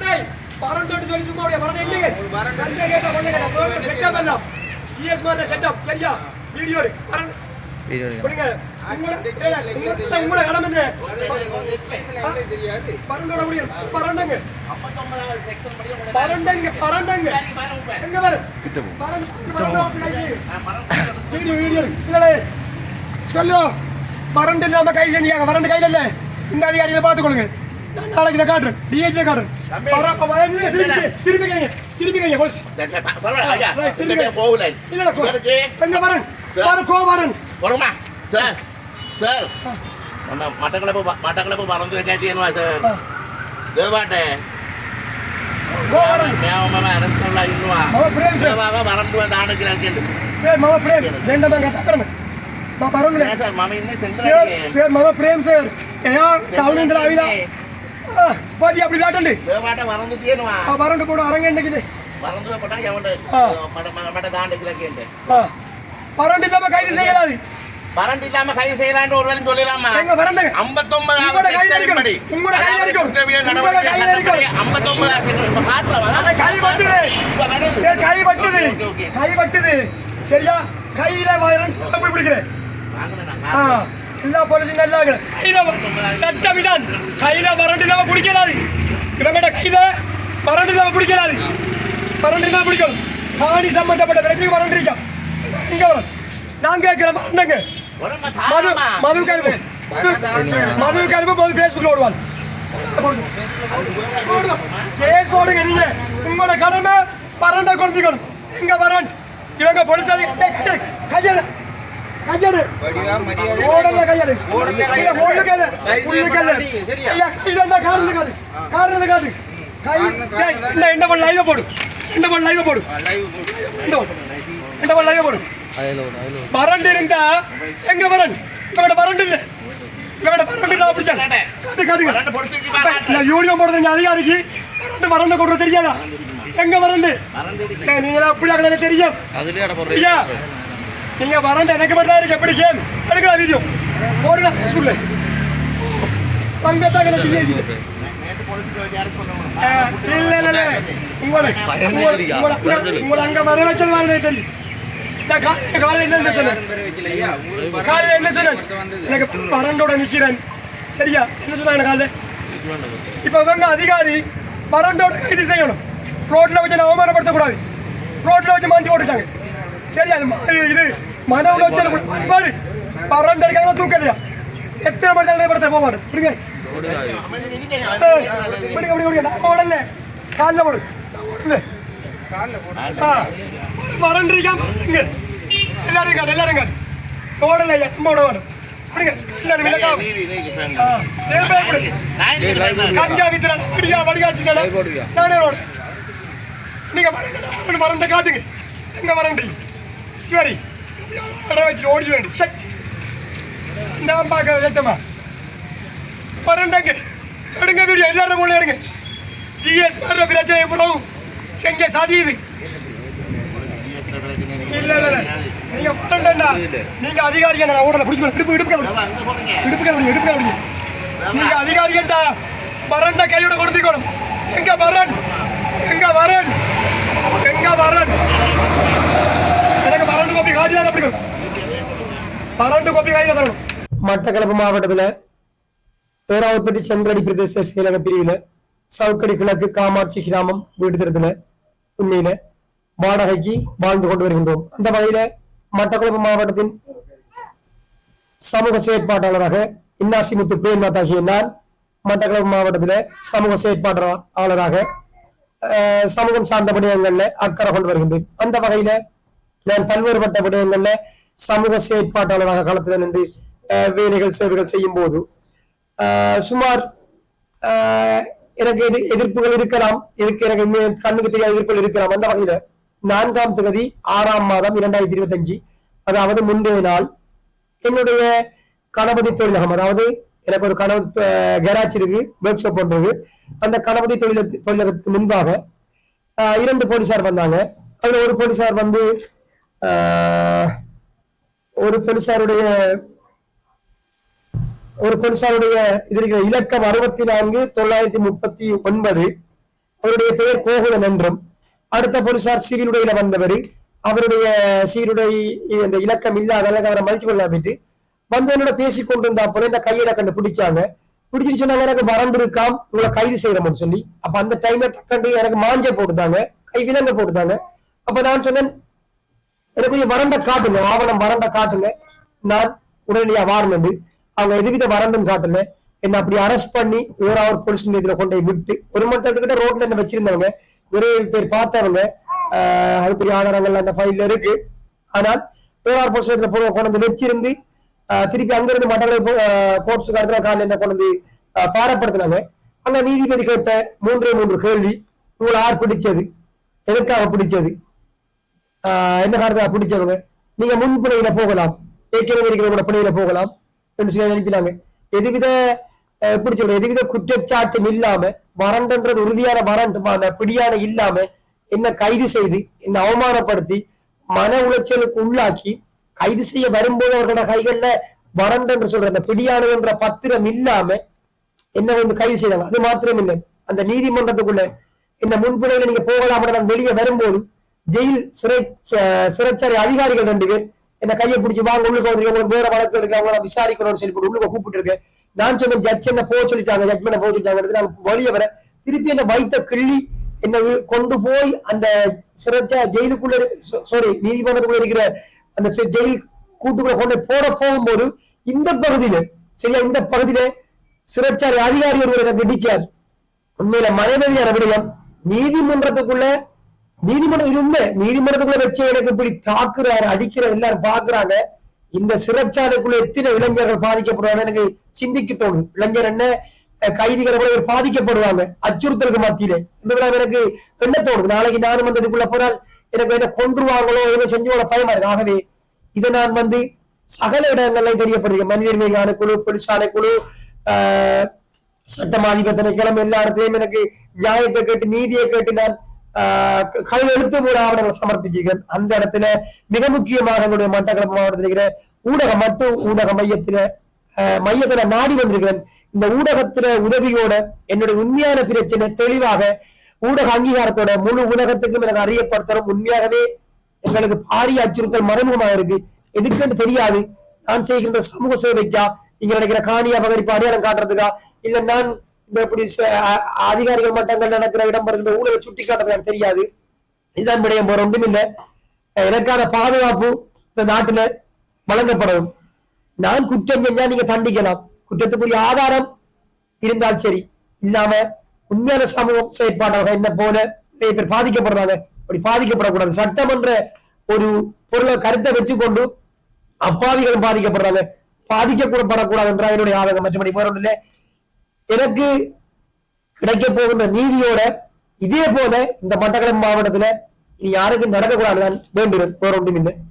டேய், சொல்லி சும்மா அப்படியே வரணும் என்ன கேஸ்? அந்த கேஸா கொண்டு கேட்டா, எல்லாம். GS மாதிரி setup, சரியா? வீடியோ எடு. வரணும். கொடுங்க. உங்களோட- கடமை என்ன? முடியும். வரண்டங்க. எங்க வரண்டு, வீடியோ, வீடியோ சொல்லு இல்லாம கை செஞ்சாங்க வறண்டு கையில இல்லை இந்த அதிகாரிகளை பார்த்துக்கொள்ளுங்க. நான் நாளைக்கு இதை காட்டுறேன். டிஹெச்ல காட்டுறேன். வர- வர- திருப்பி திருப்பி கைங்க திருப்பி கைங்க போலீஸ். போகல. இல்லடா கோ இருக்கு. எங்க வரன்? வர கோ வரன். போறோமா? Sir sir. நம்ம மட்டக்களப்பு மட்டக்களப்பு மறந்து செய்யணுமா சார்? தேவாட்டே வரன். சார் மாமா பிரேம் சார். இந்த அவிதா பாதி அப்படி விளையாட்டு தேவாட்ட மறந்து தீயணுவா வரண்டு போட அரங்க என்னைக்குது மறந்து போட்டா எவன்ட்டு ஆ. மட்ட தாண்டுக்கிறாங்க வரண்டு இல்லாம கைது செய்யலாது கரண்ட் இல்லாம கை செய்யலான்னு ஒரு வேலை சொல்லலாமா வரண்டுங்க ஐம்பத்தொன்பதாவது உங்களோட கையில செக்ஷன் இருக்கணும். படி. உங்களோட கையில அதாவது இருக்கணும். குற்றவியல் நடவடிக்கை சட்டப்படி. ஐம்பத்தொன்பதாவது செக்ஷன். அதான். கை. சரி கை ஓகே. கை சரியா கையில பிடிக்கிறேன் காட்டுறேன். எல்லா போலீஸும் நல்லாங்க இருக்கணும் கையில வ- சட்டவிதான் கையில வரண்டு இல்லாம பிடிக்கலாது இவங்கிட்ட கையில வரண்டு இல்லாம பிடிக்கலாது வரண்டு இல்லாம பிடிக்கணும் காணி சம்பந்தப்பட்ட பிரச்சனை வரண்டு இருக்கா இங்க வரும் நான் கேட்கிறேன் வரண்டுங்க மது மது கருப்பு மது மது கருப்பு போது பேஸ்புக்ல ஓடுவாள் கேஸ் போடுங்க நீங்க உங்களோட கடமை பரண்ட கொடுத்துக்கணும் எங்க வரண்ட் இவங்க போலீஸ் கையாடு கையாடு கையாடு ஓடல கையாடு கையா ஓடல கையாடு உள்ள கையாடு ஐயா கையில என்ன காரணம் காடு காரணம் காடு கை டேய், இந்த இந்த பண்ண லைவ் போடு இந்த பண்ண லைவ் போடு இந்த போடு. இந்த பண்ண லைவ் போடு வரண்ட் இருந்தா எங்க வரண்ட் இவட வரண்ட் இல்ல இவட வரண்ட் இல்ல அப்படி காட்டு காட்டுங்க வரண்டு பொடிச்சுக்கு அப்ப பாராட்டு. இந்த யூனியன் போடுறது இந்த அதிகாரிக்கு வரண்டு வரண்டு கொடுறது தெரியாதா எங்க வரண்டு வரண்டு இருக்கு. ஏய், நீங்க அப்படி எனக்கு தெரியும் ஐயா நீங்க வரண்டு எனக்கு மட்டும் தான் இருக்கு எப்படி கேம் எடுக்கலாம் வீடியோ போடுங்க ஃபேஸ்புக்ல பங்கத்தாக எனக்கு தெரியுது. நேத்து பொடிச்சுட்டு வச்சு யாரும் சொன்னவங்க. ஆ, இல்ல இல்ல இல்ல உங்களை உங்களை உங்களை அங்க- உங்களை அங்க வர வச்சது மாதிரி எனக்கு தெரியும் நான் கா- காலையில என்ன சொன்னேன் காலையில என்ன சொன்னேன் எனக்கு வரண்டோட நிக்கிறேன் சரியா என்ன சொன்னாங்க காலையில இப்ப இவங்க அதிகாரி வரண்டோட கைது செய்யணும் ரோட்ல வச்சு நான் அவமானப்படுத்தக்கூடாது ரோட்ல வச்சு மாஞ்சி ஓட்டுட்டாங்க சரி அது இது- மன உளைச்சல் பாரு பாரு வரண்டு அடிக்காம தூக்கலையா எத்தனை மணி நேரம் படத்தை போக மாட்டேன் விடுங்க விடுங்க விடுங்க விடுங்க நான் ஓடல காலில் போடு நான் ஓடல எல்லாரும் காட்டு எல்லாரும் காட்டு ஓடல ஐயா ஓட வேணும் கஞ்சா நானே ரோடு நீங்க வரண்டு காட்டுங்க எங்க சரி இடம் வச்சு ஓடி வேண்டி சட் நான் பார்க்க சட்டமா வரண்டங்க எடுங்க வீடியோ எல்லாரும் போல எடுங்க ஜிஎஸ் வர்ற பிரச்சனை புறம் செஞ்ச சாதியுது இல்ல இல்ல நீங்க வரண்டா நீங்க அதிகாரியா நான் ஓடல பிடிச்சு இடுப்பு இடுப்பு ஆமா, அங்க போறீங்க. இடுப்புக்க முடியும் இடுப்புக்க முடியும் நீங்க அதிகாரிகள்டா வரண்ட கையோட கொடுத்துக்கணும் எங்க வரன் எங்க வரன் எங்க வரன் காட்டிதான் அப்படி வரண்டு கோப்பி கையில தரணும். மட்டக்களப்பு மாவட்டத்துல பேராவப்பட்டி செங்கடி பிரதேச செயலக பிரிவுல சவுக்கடி கிழக்கு காமாட்சி கிராமம் வீடு திறத்துல உண்மையில வாடகைக்கு வாழ்ந்து கொண்டு வருகின்றோம். அந்த வகையில மட்டக்குழப்பு மாவட்டத்தின் சமூக செயற்பாட்டாளராக இன்னாசி முத்து பிரேம்நாத் ஆகிய நான் மட்டக்குழப்பு மாவட்டத்தில் சமூக செயற்பாட்டாளராக சமூகம் சார்ந்த விடயங்கள்ல அக்கறை கொண்டு வருகின்றேன். அந்த வகையில நான் பல்வேறுபட்ட விடயங்கள்ல சமூக செயற்பாட்டாளராக களத்தில் நின்று வேலைகள் சேவைகள் செய்யும் போது சுமார் எனக்கு எதிர் எதிர்ப்புகள் இருக்கலாம். இதுக்கு எனக்கு கண்ணுக்கு தெரியாத எதிர்ப்புகள் இருக்கலாம். அந்த வகையில நான்காம் தொகுதி ஆறாம் மாதம் இரண்டாயிரத்தி இருபத்தஞ்சு அதாவது முந்தைய நாள் என்னுடைய கணபதி தொழிலகம் அதாவது எனக்கு ஒரு கணபதி கேராஜ் இருக்கு ஒர்க் ஷாப் பண்றது. அந்த கணபதி தொழில தொழிலகத்துக்கு முன்பாக ஆஹ், இரண்டு போலீசார் வந்தாங்க. அதுல ஒரு போலீசார் வந்து ஒரு போலீசாருடைய ஒரு போலீசாருடைய இது இருக்கிற இலக்கம் அறுபத்தி நான்கு தொள்ளாயிரத்தி முப்பத்தி ஒன்பது. அவருடைய பெயர் கோகுலன் என்றும் அடுத்த போலீசார் சீருடையில வந்தவர். அவருடைய சீருடை இந்த இலக்கம் இல்லாத அளவுக்கு அவரை மதிச்சு கொள்ளாமிட்டு வந்து என்னோட பேசி கொண்டிருந்தா போல இந்த கையில கண்டு பிடிச்சாங்க. பிடிச்சிட்டு சொன்னாங்க எனக்கு வறண்டு இருக்காம் உங்களை கைது செய்யறோம்னு சொல்லி. அப்ப அந்த டைம்ல டக்கண்டு எனக்கு மாஞ்ச போட்டுட்டாங்க. கை விலங்க போட்டுட்டாங்க. அப்ப நான் சொன்னேன் எனக்கு கொஞ்சம் வறண்ட காட்டுங்க ஆவணம் வறண்ட காட்டுங்க நான் உடனடியா வாரணுண்டு அவங்க எதுவித வறண்டும் காட்டல என்ன அப்படி அரெஸ்ட் பண்ணி வேறாவது போலீஸ் நிலையத்துல கொண்டு போய் விட்டு ஒரு மணி நேரத்துக்கிட்ட ரோட்ல என்ன வச்சிருந்தவங்க நிறைய பேர் பார்த்தவங்க ஆஹ் அதுக்குரிய ஆதாரங்கள் அந்த ஃபைல்ல இருக்கு. ஆனால் வேறாவது போலீஸ் நிலையத்துல போய் கொண்டு வந்து வச்சிருந்து திருப்பி அங்கிருந்து மட்டங்களை கோர்ட்ஸ் கடத்துல காலையில் என்ன கொண்டு வந்து ஆஹ் பாடப்படுத்தினாங்க நீதிபதி கேட்ட மூன்றே மூன்று கேள்வி உங்களை யார் பிடிச்சது? எதுக்காக பிடிச்சது? ஆஹ் என்ன காரணத்தை பிடிச்சவங்க நீங்க முன்பணியில போகலாம். ஏற்கனவே இருக்கிறவங்களோட பணியில போகலாம். என்று சொல்லி அனுப்பினாங்க எதுவித ஆஹ் எப்படி சொல்றது? எதுவித குற்றச்சாட்டும் இல்லாம வறண்டன்றது உறுதியான வறண்டு பிடியான இல்லாம என்ன கைது செய்து என்ன அவமானப்படுத்தி மன உளைச்சலுக்கு உள்ளாக்கி கைது செய்ய வரும்போது அவர்களோட கைகள்ல வறண்டு என்று சொல்ற அந்த பிடியான என்ற பத்திரம் இல்லாம என்ன வந்து கைது செய்தாங்க? அது மாத்திரம் இல்லை அந்த நீதிமன்றத்துக்குள்ள இந்த முன்பிணையில நீங்க போகலாம் வெளியே வரும்போது ஜெயில் சிறை ச- சிறைச்சாலை அதிகாரிகள் ரெண்டு பேர். என்ன கையை பிடிச்சி வாங்க உள்ளுக்கு வந்து உங்களுக்கு வேற வழக்கு இருக்கு. அவங்கள விசாரிக்கணும்னு சொல்லி போட்டு உள்ளுக்கு கூப்பிட்டு இருக்கேன் நான் சொன்னேன் ஜட்ஜ் என்ன போக சொல்லிட்டாங்க? ஜட்மெண்ட் போக சொல்லிட்டாங்க? நான் வெளியே வர திருப்பி என்ன வைத்த கிள்ளி என்ன கொண்டு போய் அந்த சிறைச்சா ஜெயிலுக்குள்ள சாரி நீதிமன்றத்துக்குள்ள இருக்கிற அந்த ஜெயில் கூட்டுக்குள்ள கொண்டு போட போகும்போது இந்த பகுதியில சரியா? இந்த பகுதியில சிறைச்சாலை அதிகாரி ஒருவர் எனக்கு இடிச்சார் உண்மையில மனைவியான விடயம் நீதிமன்றத்துக்குள்ள நீதிமன்றம் இது உண்மை நீதிமன்றத்துக்குள்ள வச்சு எனக்கு இப்படி தாக்குறாரு அடிக்கிற எல்லாரும் பாக்குறாங்க. இந்த சிறைச்சாலைக்குள்ள எத்தனை இளைஞர்கள் பாதிக்கப்படுவாங்க எனக்கு சிந்திக்க தோணும். இளைஞர் என்ன? கைதிகளை கூட இவர் பாதிக்கப்படுவாங்க. அச்சுறுத்தலுக்கு மத்தியில. என்பதெல்லாம் எனக்கு என்ன தோணுது? நாளைக்கு நானும் வந்து இதுக்குள்ள போனால் எனக்கு என்ன கொன்றுவாங்களோ ஏதோ செஞ்சு பயமா இருக்கு. ஆகவே இதை நான் வந்து சகல இடங்கள்ல தெரியப்படுகிறேன். மனித உரிமை ஆணைக்குழு போலீஸ் ஆணைக்குழு ஆஹ் சட்டமாதிப திணைக்களம் எல்லா இடத்துலயும் எனக்கு நியாயத்தை கேட்டு நீதியை கேட்டு நான் கையெழுத்து மூல ஆவணங்கள் சமர்ப்பிச்சிருக்கேன் அந்த இடத்துல மிக முக்கியமாக எங்களுடைய மட்டக்களப்பு மாவட்டத்தில் இருக்கிற ஊடக மட்டு ஊடக மையத்துல ஆஹ் மையத்துல நாடி வந்திருக்கிறேன். இந்த ஊடகத்துல உதவியோட என்னுடைய உண்மையான பிரச்சனை தெளிவாக ஊடக அங்கீகாரத்தோட முழு உலகத்துக்கும் எனக்கு அறியப்படுத்தணும். உண்மையாகவே எங்களுக்கு பாரிய அச்சுறுத்தல் மறைமுகமாக இருக்கு. எதுக்குன்னு தெரியாது. நான் செய்கின்ற சமூக சேவைக்கா இங்க நினைக்கிற காணியா அபகரிப்பு அடையாளம் காட்டுறதுக்கா இல்ல நான் இப்படி அதிகாரிகள் மட்டங்கள் நடக்கிற இடம் வருகிற ஊழலை சுட்டி காட்டுறது எனக்கு தெரியாது. இதுதான் விடயம் போற ஒன்றும் இல்ல. எனக்கான பாதுகாப்பு இந்த நாட்டுல வழங்கப்படவும் நான் குற்றம் செஞ்சா நீங்க தண்டிக்கலாம். குற்றத்துக்குரிய ஆதாரம் இருந்தால் சரி. இல்லாம உண்மையான சமூகம் செயற்பாட்டாக என்ன போல நிறைய பேர் பாதிக்கப்படுறாங்க. அப்படி பாதிக்கப்படக்கூடாது. சட்டமன்ற ஒரு பொருளை கருத்தை வச்சுக்கொண்டு அப்பாவிகளும் பாதிக்கப்படுறாங்க. பாதிக்கப்படக்கூடாது என்ற என்னுடைய ஆதகம் மற்றபடி வேற ஒன்றும் இல்லை. எனக்கு கிடைக்க போகின்ற நீதியோட இதே போல இந்த மட்டக்களப்பு மாவட்டத்துல இனி யாருக்கும் நடக்கக்கூடாதுதான் வேண்டுகிறேன். வேற ஒன்றும் இல்லை